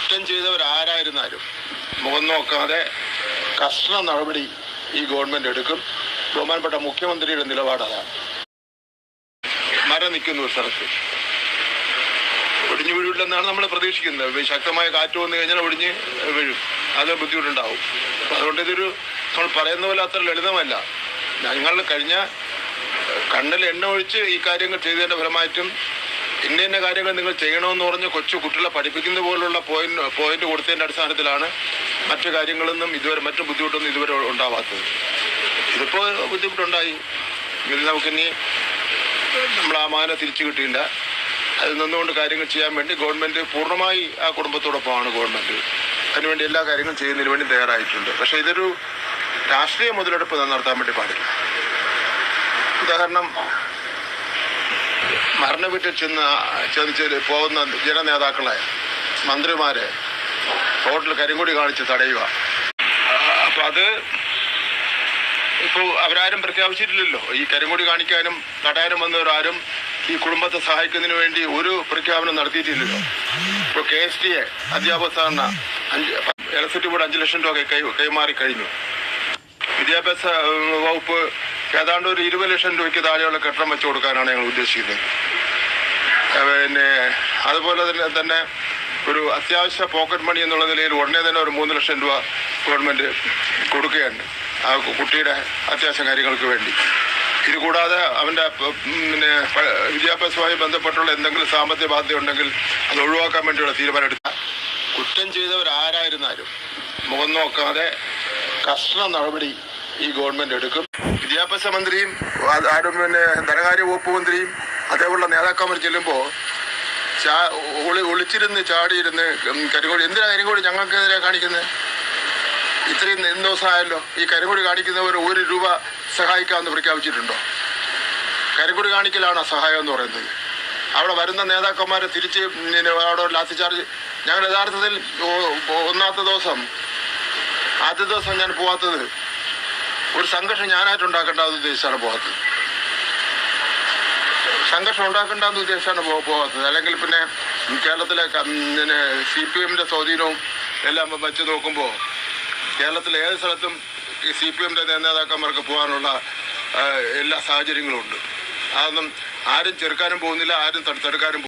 കുറ്റം ചെയ്തവരാരായിരുന്നാലും മുഖം നോക്കാതെ കർശന നടപടി ഈ ഗവൺമെന്റ് എടുക്കും. ബഹുമാനപ്പെട്ട മുഖ്യമന്ത്രിയുടെ നിലപാട് അതാണ്. മരം നിൽക്കുന്നു സ്ഥലത്ത്. ഒടിഞ്ഞു വീഴില്ലെന്നാണ് നമ്മൾ പ്രതീക്ഷിക്കുന്നത്. ശക്തമായ കാറ്റ് വന്നു കഴിഞ്ഞാൽ ഒടിഞ്ഞ് വീഴും. അത് ബുദ്ധിമുട്ടുണ്ടാവും. അതുകൊണ്ട് ഇതൊരു നമ്മൾ പറയുന്ന പോലെ അത്ര ലളിതമല്ല. ഞങ്ങൾ കഴിഞ്ഞ കണ്ണിൽ എണ്ണ ഒഴിച്ച് ഈ കാര്യങ്ങൾ ചെയ്തതിന്റെ ഫലമായിട്ടും ഇന്ന ഇന്ന കാര്യങ്ങൾ നിങ്ങൾ ചെയ്യണമെന്ന് പറഞ്ഞ് കൊച്ചു കുട്ടികളെ പഠിപ്പിക്കുന്ന പോലുള്ള പോയിന്റ് പോയിന്റ് കൊടുത്തതിന്റെ അടിസ്ഥാനത്തിലാണ് മറ്റു കാര്യങ്ങളൊന്നും ഇതുവരെ മറ്റു ബുദ്ധിമുട്ടൊന്നും ഇതുവരെ ഉണ്ടാവാത്തത്. ഇതിപ്പോ ബുദ്ധിമുട്ടുണ്ടായി. ഇത് നമുക്കിനി നമ്മൾ ആ മാന തിരിച്ചു കിട്ടിയില്ല. അതിൽ നിന്നുകൊണ്ട് കാര്യങ്ങൾ ചെയ്യാൻ വേണ്ടി ഗവൺമെന്റ് പൂർണമായി ആ കുടുംബത്തോടൊപ്പമാണ് ഗവൺമെന്റ് അതിനുവേണ്ടി എല്ലാ കാര്യങ്ങളും ചെയ്യുന്നതിന് വേണ്ടി തയ്യാറായിട്ടുണ്ട്. പക്ഷേ ഇതൊരു രാഷ്ട്രീയ മുതലെടുപ്പ് നടത്താൻ വേണ്ടി പാടില്ല. ഉദാഹരണം മരണ വീട്ടിൽ ചെന്ന് ചെന്ന് പോകുന്ന ജനനേതാക്കളെ മന്ത്രിമാരെ ഹോട്ടൽ കരിങ്കൊടി കാണിച്ച് തടയുക. അപ്പൊ അത് ഇപ്പോൾ അവരാരും പ്രഖ്യാപിച്ചിട്ടില്ലല്ലോ. ഈ കരിങ്കൊടി കാണിക്കാനും തടയാനും വന്നവരാരും ഈ കുടുംബത്തെ സഹായിക്കുന്നതിന് വേണ്ടി ഒരു പ്രഖ്യാപനം നടത്തിയിട്ടില്ലല്ലോ. ഇപ്പോൾ കെ എസ് ടി എ അധ്യാപക സഹകരണ അഞ്ച് ഇലക്ട്രിസിറ്റി ബോർഡ് അഞ്ച് ലക്ഷം രൂപ കൈമാറി കഴിഞ്ഞു. വിദ്യാഭ്യാസ വകുപ്പ് ഏതാണ്ട് ഒരു ഇരുപത് ലക്ഷം രൂപയ്ക്ക് താഴെയുള്ള കെട്ടിടം വെച്ചു കൊടുക്കാനാണ് ഞങ്ങൾ ഉദ്ദേശിക്കുന്നത്. പിന്നെ അതുപോലെ തന്നെ തന്നെ ഒരു അത്യാവശ്യ പോക്കറ്റ് മണി എന്നുള്ള നിലയിൽ ഉടനെ തന്നെ ഒരു മൂന്ന് ലക്ഷം രൂപ ഗവൺമെന്റ് കൊടുക്കുകയുണ്ട്. ആ കുട്ടിയുടെ അത്യാവശ്യ കാര്യങ്ങൾക്ക് വേണ്ടി. ഇത് കൂടാതെ അവന്റെ പ- പിന്നെ വിദ്യാഭ്യാസവുമായി ബന്ധപ്പെട്ടുള്ള എന്തെങ്കിലും സാമ്പത്തിക ബാധ്യത ഉണ്ടെങ്കിൽ അത് ഒഴിവാക്കാൻ വേണ്ടിയുള്ള തീരുമാനമെടുക്കുക കുറ്റം ചെയ്തവരാരായിരുന്നാലും മുഖം നോക്കാതെ കർശന നടപടി ഈ ഗവൺമെന്റ് എടുക്കും. വിദ്യാഭ്യാസ മന്ത്രിയും പിന്നെ ധനകാര്യ വകുപ്പ് മന്ത്രിയും അതേപോലുള്ള നേതാക്കന്മാർ ചെല്ലുമ്പോൾ ഒളിച്ചിരുന്ന് ചാടിയിരുന്ന് കരിങ്കോടി എന്തിനാ കരിങ്കോടി ഞങ്ങൾക്കെതിരെ കാണിക്കുന്നത് ഇത്രയും എന്ത് ദിവസമായല്ലോ ഈ കരികോടി കാണിക്കുന്നവർ ഒരു രൂപ സഹായിക്കാമെന്ന് പ്രഖ്യാപിച്ചിട്ടുണ്ടോ? കരിങ്കൊടി കാണിക്കലാണ് സഹായം എന്ന് പറയുന്നത്. അവിടെ വരുന്ന നേതാക്കന്മാരെ തിരിച്ച് അവിടെ ലാത്തി ചാർജ് ഞങ്ങൾ യഥാർത്ഥത്തിൽ ഒന്നാമത്തെ ദിവസം ആദ്യ ദിവസം ഞാൻ പോവാത്തത് ഒരു സംഘർഷം ഞാനായിട്ട് ഉണ്ടാക്കേണ്ടെന്ന് ഉദ്ദേശിച്ചാണ് പോകാത്തത്. സംഘർഷം ഉണ്ടാക്കേണ്ടെന്ന് ഉദ്ദേശിച്ചാണ് പോകാത്തത്. അല്ലെങ്കിൽ പിന്നെ കേരളത്തിലെ പിന്നെ സി പി എമ്മിന്റെ സ്വാധീനവും എല്ലാം വെച്ച് നോക്കുമ്പോൾ കേരളത്തിലെ ഏത് സ്ഥലത്തും ഈ സി പി എമ്മിന്റെ നേതാക്കന്മാർക്ക് പോകാനുള്ള എല്ലാ സാഹചര്യങ്ങളും ഉണ്ട്. അതൊന്നും ആരും ചെറുക്കാനും പോകുന്നില്ല ആരും തടുത്തെടുക്കാനും